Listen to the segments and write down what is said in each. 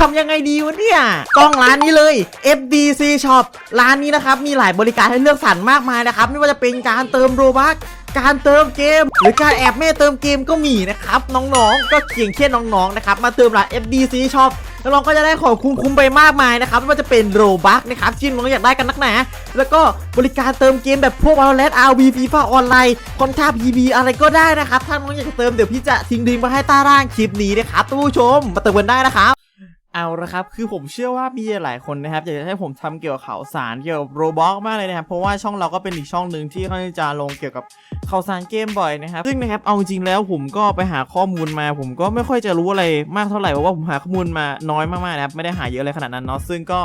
ทำยังไงดีวะเนี่ย ต้องร้านนี้เลย FDC Shop ร้านนี้นะครับ มีหลายบริการให้เลือกสรรมากมายนะครับ ไม่ว่าจะเป็นการเติมโรบัคการเติมเกม หรือการแอบแม่เติมเกมก็มีนะครับ น้องๆ ก็เขียงเคียนน้องๆนะครับมาเติมร้าน FDC Shop แล้วน้องก็จะได้ของคุ้มๆไปมากมายนะครับไม่ว่าจะเป็นโรบัคนะครับที่น้องอยากได้กันนักหนาแล้วก็บริการเติมเกมแบบพวก Valorant RV FIFA ออนไลน์คอนท่า PB อะไรก็ได้นะครับ ถ้าน้องอยากเติมเดี๋ยวพี่จะทิ้งลิงก์มาให้ใต้ล่างคลิปนี้นะครับท่านผู้ชมมาเติมกันได้นะครับ เอาละครับ คือผมเชื่อว่ามีหลายคนนะครับ อยากจะให้ผมทำเกี่ยวกับข่าวสารเกี่ยวกับโรบอทมากเลยนะครับ เพราะว่าช่องเราก็เป็นอีกช่องหนึ่งที่ค่อนข้าจะลงเกี่ยวกับข่าวสารเกมบ่อยนะครับ ซึ่งนะครับ เอาจริงๆแล้วผมก็ไปหาข้อมูลมา ผมก็ไม่ค่อยจะรู้อะไรมากเท่าไหร่ เพราะว่าผมหาข้อมูลมาน้อยมากๆนะครับ ไม่ได้หาเยอะอะไรขนาดนั้นเนาะ ซึ่งก็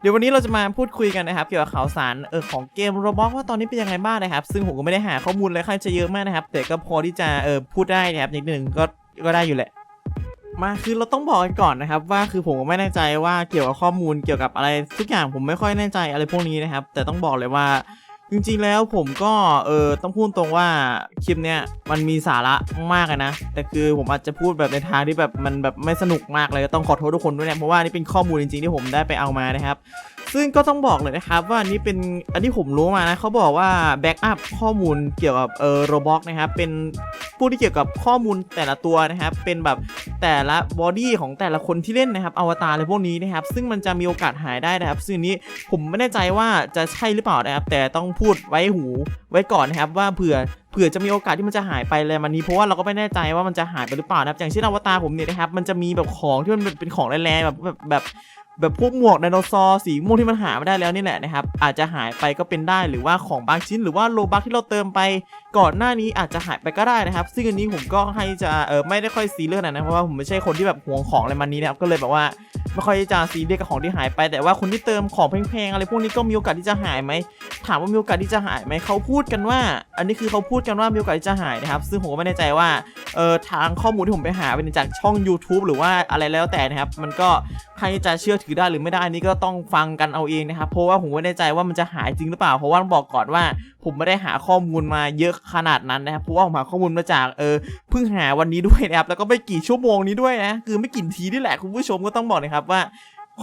เดี๋ยววันนี้เราจะมาพูดคุยกันนะครับเกี่ยวกับข่าวสารเออของเกมโรบอทว่าตอนนี้เป็นยังไงบ้างนะครับ ซึ่งผมก็ไม่ได้หาข้อมูลอะไรค่อนข้างจะเยอะมากนะครับ แต่ก็พอที่จะเออพูดได้นะครับนิดนึงก็ก็ได้อยู่แหละ มาคือเราต้องบอกกันก่อนนะครับ ว่าคือผมก็ไม่แน่ใจว่าเกี่ยวกับข้อมูลเกี่ยวกับอะไรทุกอย่างผมไม่ค่อยแน่ใจอะไรพวกนี้นะครับ แต่ต้องบอกเลยว่าจริงๆแล้วผมก็เออต้องพูดตรงว่าคลิปเนี้ยมันมีสาระมากเลยนะ แต่คือผมอาจจะพูดแบบในทางที่แบบมันแบบไม่สนุกมากเลยต้องขอโทษทุกคนด้วยนะเพราะว่านี่เป็นข้อมูลจริงๆที่ผมได้ไปเอามานะครับ ซึ่งก็ต้องบอกเลยนะครับว่านี่เป็นอันที่ผมรู้มานะเขาบอกว่าแบ็กอัพข้อมูลเกี่ยวกับเออโรบ็อกนะครับเป็นผู้ที่เกี่ยวกับข้อมูลแต่ละตัวนะครับเป็นแบบแต่ละบอดี้ของแต่ละคนที่เล่นนะครับอวตารอะไรพวกนี้นะครับซึ่งมันจะมีโอกาสหายได้นะครับ ซึ่งนนี้ผมไม่แน่ใจว่าจะใช่หรือเปล่านะครับ แต่ต้องพูดไว้หูไว้ก่อนนะครับว่าเผื่อเผื่อจะมีโอกาสที่มันจะหายไปเลยมันนี้เพราะว่าเราก็ไม่แน่ใจว่ามันจะหายไปหรือเปล่านะครับอย่างเช่นอวตารผมเนี่ยนะครับมันจะมีแบบของที่มันเป็นของแรงๆแบบแบบแบบ แบบพวกหมวกไดโนเสาร์สีม่วงที่มันหาไม่ได้แล้วนี่แหละนะครับ อาจจะหายไปก็เป็นได้หรือว่าของบางชิ้นหรือว่าโลบักที่เราเติมไป ก่อนหน้านี้อาจจะหายไปก็ได้นะครับ ซึ่งอันนี้ผมก็ให้จะเออไม่ได้ค่อยซีเรียสนะเพราะว่าผมไม่ใช่คนที่แบบห่วงของอะไรมันนี้นะครับก็เลยแบบว่าไม่ค่อยจะซีเรียสกับของที่หายไป แต่ว่าคนที่เติมของแพงๆอะไรพวกนี้ก็มีโอกาสที่จะหายไหมถามว่ามีโอกาสที่จะหายไหมเขาพูดกันว่า อันนี้คือเขาพูดกันว่ามีโอกาสที่จะหายนะครับ ซึ่งผมก็ไม่แน่ใจว่าเออทางข้อมูลที่ผมไปหาเป็นจากช่อง YouTube หรือว่าอะไรแล้วแต่นะครับ มันก็ใครจะเชื่อถือได้หรือไม่ได้อันนี้ก็ต้องฟังกันเอาเองนะครับเพราะว่าผมไม่แน่ใจว่ามันจะหายจริงหรือเปล่าเพราะว่าบอกก่อนว่า ผมไม่ได้หาข้อมูลมาเยอะขนาดนั้นนะครับเพราะว่าผมหาข้อมูลมาจากเออเพิ่งหาวันนี้ด้วยนะครับแล้วก็ไม่กี่ชั่วโมงนี้ด้วยนะคือไม่กี่นทีนี่แหละคุณผู้ชมก็ต้องบอกนะครับว่า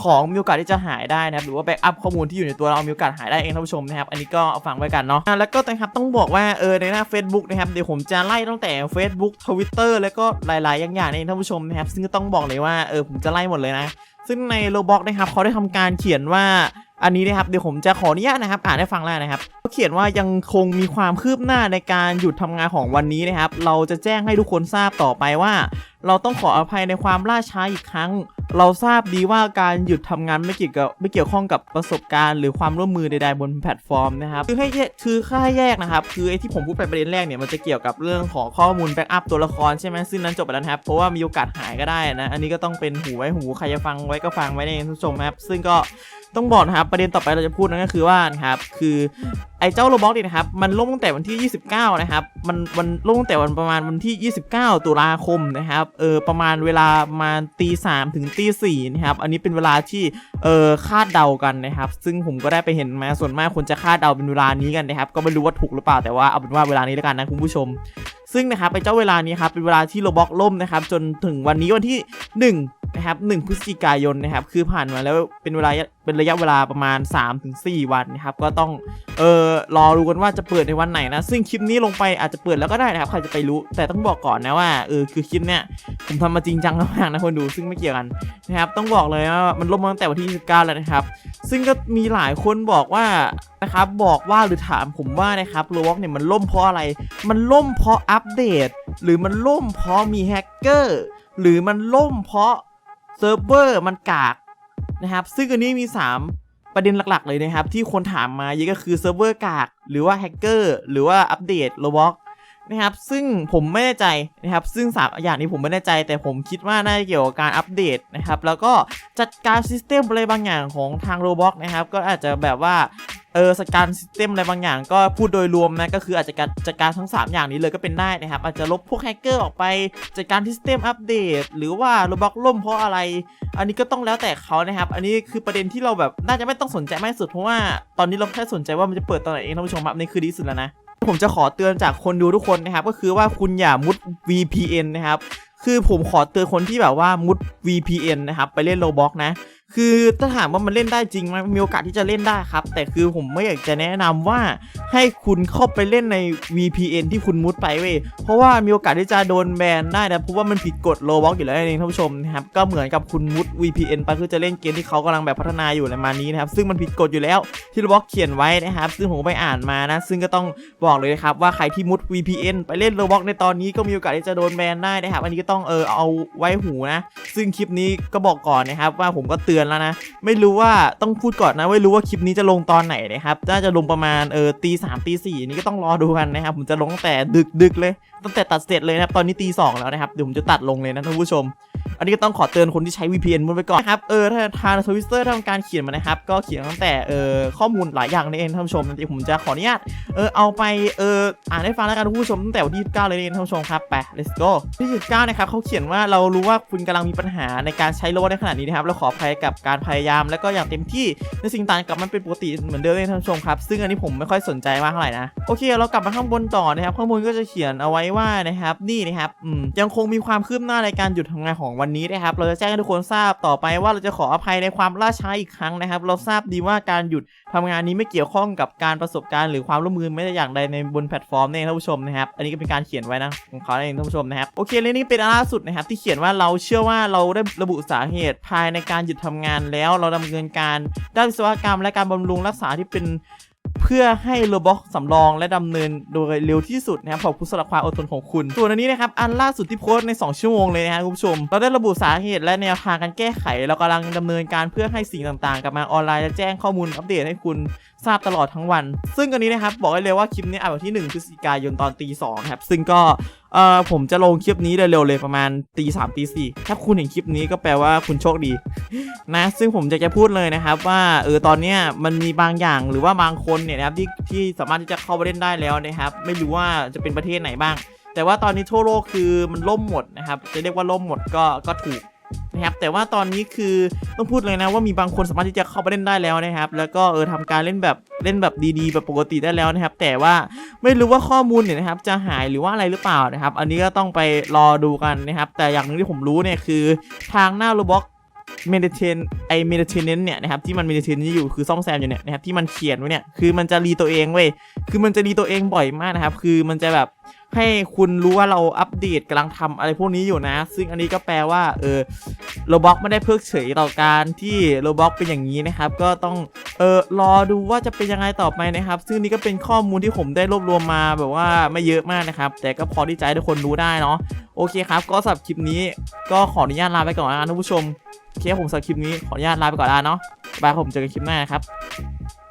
ของมีโอกาสที่จะหายได้นะครับหรือว่าแบ็กอัพข้อมูลที่อยู่ในตัวเรามีโอกาสหายได้เองท่านผู้ชมนะครับอันนี้ก็เอาฟังไว้กันเนาะะแล้วก็นะครับต้องบอกว่าเออในหน้า Facebook นะครับเดี๋ยวผมจะไล่ตั้งแต่ Facebook Twitter แล้วก็หลายๆอย่างๆเองท่านผู้ชมนะครับซึ่งก็ต้องบอกเลยว่าเออผมจะไล่หมดเลยนะ ซึ่งในโลบ็อกนะครับเขาได้ทำการเขียนว่าอันนี้นะครับเดี๋ยวผมจะขออนุญาตนะครับ อ่านให้ฟังแล้วนะครับเขาเขียนว่ายังคงมีความคืบหน้าในการหยุดทำงานของวันนี้นะครับ เราจะแจ้งให้ทุกคนทราบต่อไปว่า เราต้องขออภัยในความล่าช้าอีกครั้ง เราทราบดีว่าการหยุดทำงานไม่เกี่ยวกับไม่เกี่ยวข้องกับประสบการณ์หรือความร่วมมือใดๆบนแพลตฟอร์มนะครับคือให้คือค่าให้แยกนะครับคือไอ้ที่ผมพูดไปประเด็นแรกเนี่ยมันจะเกี่ยวกับเรื่องของข้อมูลแบ็กอัพตัวละครใช่ไหมซึ่งนั้นจบไปแล้วครับเพราะว่ามีโอกาสหายก็ได้นะอันนี้ก็ต้องเป็นหูไว้หูใครจะฟังไว้ก็ฟังไว้ในท่านผู้ชมครับซึ่งก็ ต้องบอกนะครับประเด็นต่อไปเราจะพูดนั่นก็คือว่านะครับคือไอ้เจ้าโรบอทเนี่ยนะครับมันล่มตั้งแต่วันที่ 29 นะครับมันมันล่มตั้งแต่วันประมาณวันที่ 29 ตุลาคมนะครับเออประมาณเวลาประมาณตีสามถึงตีสี่นะครับอันนี้เป็นเวลาที่เออคาดเดากันนะครับ ซึ่งผมก็ได้ไปเห็นมาส่วนมากคนจะคาดเดาเป็นเวลานี้กันนะครับ ก็ไม่รู้ว่าถูกหรือเปล่าแต่ว่าเอาเป็นว่าเวลานี้แล้วกันนะคุณผู้ชม ซึ่งนะครับไอ้เจ้าเวลานี้ครับเป็นเวลาที่โรบ็อกล่มนะครับจนถึงวันนี้วันที่ 1 นะครับ1พฤศจิกายนนะครับ คือผ่านมาแล้วเป็นเวลาเป็นระยะเวลาประมาณ 3-4 วันนะครับ ก็ต้องเออรอดูกันว่าจะเปิดในวันไหนนะ ซึ่งคลิปนี้ลงไปอาจจะเปิดแล้วก็ได้นะครับ ใครจะไปรู้ แต่ต้องบอกก่อนนะว่าเออคือคลิปเนี้ยผมทำมาจริงจังมากนะคนดูซึ่งไม่เกี่ยวกันนะครับ ต้องบอกเลยว่ามันล่มาตั้งแต่วันที่29แล้วนะครับ ซึ่งก็มีหลายคนบอกว่านะครับบอกว่าหรือถามผมว่านะครับโรบ็อกเนี่ยมันล่มเพราะอะไร มันล่มเพราะอัปเดต หรือมันล่มเพราะมีแฮกเกอร์หรือมันล่มเพราะ เซิร์ฟเวอร์มันกากนะครับซึ่งอันนี้มี 3 ประเด็นหลักๆ เลยนะครับ ที่คนถามมาเยอะก็คือเซิร์ฟเวอร์กาก หรือว่าแฮกเกอร์หรือว่าอัปเดตโรบ็อกนะครับซึ่งผมไม่แน่ใจนะครับซึ่ง3อย่างนี้ผมไม่แน่ใจ แต่ผมคิดว่าน่าจะเกี่ยวกับการอัปเดตนะครับแล้วก็จัดการซิสเต็มอะไรบางอย่างของทางโรบ็อกนะครับก็อาจจะแบบว่า เออจัดการซิสเต็มอะไรบางอย่างก็พูดโดยรวมนะก็คืออาจจะการจัดการทั้ง 3 อย่างนี้เลยก็เป็นได้นะครับ อาจจะลบพวกแฮกเกอร์ออกไปจัดการซิสเต็มอัปเดตหรือว่าโรบ็อกล่มเพราะอะไร อันนี้ก็ต้องแล้วแต่เขานะครับ อันนี้คือประเด็นที่เราแบบน่าจะไม่ต้องสนใจมากสุดเพราะว่าตอนนี้เราแค่สนใจว่ามันจะเปิดตอนไหนเองท่านผู้ชมครับนี่คือดีสุดแล้วนะผมจะขอเตือนจากคนดูทุกคนนะครับก็คือว่าคุณอย่ามุด VPN นะครับคือผมขอเตือนคนที่แบบว่ามุด VPN นะครับไปเล่นโ b บ็อกนะ คือถ้าถามว่ามันเล่นได้จริงไหมมีโอกาสที่จะเล่นได้ครับ แต่คือผมไม่อยากจะแนะนำว่าให้คุณเข้าไปเล่นใน VPN ที่คุณมุดไปเว้ยเพราะว่ามีโอกาสที่จะโดนแบนได้นะเพราะว่ามันผิดกฎโ b บ็อกอยู่แล้วนั่นเองท่านผู้ชมนะครับก็เหมือนกับคุณมุด VPN ไปเพื่อจะเล่นเกมที่เขากำลังแบบพัฒนาอยู่ในมานี้นะครับซึ่งมันผิดกฎอยู่แล้วที่โ b บ็อกเขียนไว้นะครับ ซึ่งผมไปอ่านมานะ ซึ่งก็ต้องบอกเลยนะครับว่าใครที่มุด VPN ไปเล่นโ b บ็อกในตอนนี้ก็มีโอกาสที่จะโดนแบนได้นะครับอันนี้ก็ต้องเออเอาไว้หูนะ ซึ่งคลิปนี้ก็บอกก่อนนะครับว่าผมก็เตือนแล้วนะ ไม่รู้ว่าต้องพูดก่อนนะไม่รู้ว่าคลิปนี้จะลงตอนไหนนะครับน่าจะลงประมาณเออตีสามตีสี่นี่ก็ต้องรอดูกันนะครับผมจะลงตั้งแต่ดึกดึกเลย ตั้งแต่ตัดเสร็จเลยนะครับตอนนี้ตีสองแล้วนะครับเดี๋ยวผมจะตัดลงเลยนะท่านผู้ชม อันนี้ก็ต้องขอเตือนคนที่ใช้ VPN มุดไปก่อนนะครับ เออถ้าทางทวิตเตอร์ทำการเขียนมานะครับ ก็เขียนตั้งแต่เออข้อมูลหลายอย่างนั่นเองท่านผู้ชมเดี๋ยวผมจะขออนุญาตเออเอาไปเอออ่านให้ฟังแล้วกันท่านผู้ชมตั้งแต่วันที่29เลยนี่ท่านผู้ชมครับไป let's go ที่29นะครับเขาเขียนว่าเรารู้ว่าคุณกำลังมีปัญหาในการใช้โลบอทในขณะนี้นะครับเราขออภัยกับการพยายามและก็อย่างเต็มที่ในสิ่งต่างๆกลับมันเป็นปกติเหมือนเดิมเลยท่านผู้ชมครับซึ่งอันนี้ผมไม่ค่อยสนใจมากเท่าไหร่นะโอเค เรากลับมาข้างบนต่อนะครับข้างบนก็จะเขียนเอาไว้ว่านะครับนี่นะครับอืมยังคงมีความคืบหน้าในการหยุดทำงานของวันนี้นะครับเราจะแจ้งให้ทุกคนทราบต่อไปว่าเราจะขออภัยในความล่าช้าอีกครั้งนะครับ เราทราบดีว่าการหยุดทำงานนี้ไม่เกี่ยวข้องกับการประสบการณ์หรือความร่วมมือไม่ได้อย่างใดในบนแพลตฟอร์มนี่เองท่านผู้ชมนะครับอันนี้ก็เป็นการเขียนไว้นะของเขาเองท่านผู้ชมนะครับโอเคเลยนี่เป็นอันล่าสุดนะครับที่เขียนว่าเราเชื่อว่าเราได้ระบุสาเหตุภายในการหยุดทำงานแล้ว เราดำเนินการด้านวิศวกรรมและการบำรุงรักษาที่เป็น เพื่อให้โรบอทสำรองและดำเนินโดยเร็วที่สุดนะครับขอบคุณสำหรับความอดทนของคุณส่วนอันนี้นะครับอันล่าสุดที่โพสต์ใน 2 ชั่วโมงเลยนะครับคุณผู้ชม เราได้ระบุสาเหตุและแนวทางการแก้ไขเรากำลังดำเนินการเพื่อให้สิ่งต่างๆกลับมาออนไลน์และแจ้งข้อมูลอัปเดตให้คุณทราบตลอดทั้งวัน ซึ่งอันนี้นะครับบอกได้เลยว่าคลิปนี้อัดวันที่ 1 พฤศจิกายนตอนตีสองครับซึ่งก็ เอ่อผมจะลงคลิปนี้เร็วๆเลยประมาณตีสามตีสี่ถ้าคุณเห็นคลิปนี้ก็แปลว่าคุณโชคดีนะซึ่งผมจะจะพูดเลยนะครับว่าเออตอนเนี้ยมันมีบางอย่างหรือว่าบางคนเนี่ยนะครับที่ที่สามารถที่จะเข้าไปเล่นได้แล้วนะครับ ไม่รู้ว่าจะเป็นประเทศไหนบ้าง แต่ว่าตอนนี้ทั่วโลกคือมันล่มหมดนะครับจะเรียกว่าล่มหมดก็ก็ถูก นะครับแต่ว่าตอนนี้คือต้องพูดเลยนะว่ามีบางคนสามารถที่จะเข้าไปเล่นได้แล้วนะครับ แล้วก็เออทำการเล่นแบบเล่นแบบดีๆแบบปกติได้แล้วนะครับ แต่ว่าไม่รู้ว่าข้อมูลเนี่ยนะครับ จะหายหรือว่าอะไรหรือเปล่านะครับ อันนี้ก็ต้องไปรอดูกันนะครับ แต่อย่างหนึ่งที่ผมรู้เนี่ยคือ ทางหน้าโรบ็อก เมดิเทนไอเมดิเทนเนนเนี่ยนะครับที่มันเมดิเทนอยู่คือซ่อมแซมอยู่เนี่ยนะครับที่มันเขียนไว้เนี่ยคือมันจะรีตัวเองเว้ยคือมันจะรีตัวเองบ่อยมากนะครับ คือมันจะแบบให้คุณรู้ว่าเราอัปเดตกำลังทำอะไรพวกนี้อยู่นะ ซึ่งอันนี้ก็แปลว่าเออโรบ็อกไม่ได้เพิกเฉยต่อการที่โรบ็อกเป็นอย่างนี้นะครับ ก็ต้องเออรอดูว่าจะเป็นยังไงต่อไปนะครับ ซึ่งนี่ก็เป็นข้อมูลที่ผมได้รวบรวมมาแบบว่าไม่เยอะมากนะครับ แต่ก็พอที่จะให้ทุกคนรู้ได้เนาะโอเคครับ ก็สำหรับคลิปนี้ก็ขออนุญาตลาไปก่อนนะท่านผู้ชม โอเคผมสำหรับคลิปนี้ขออนุญาตลาไปก่อนล้วเนาะบายผมเจอกันคลิปหน้าครับ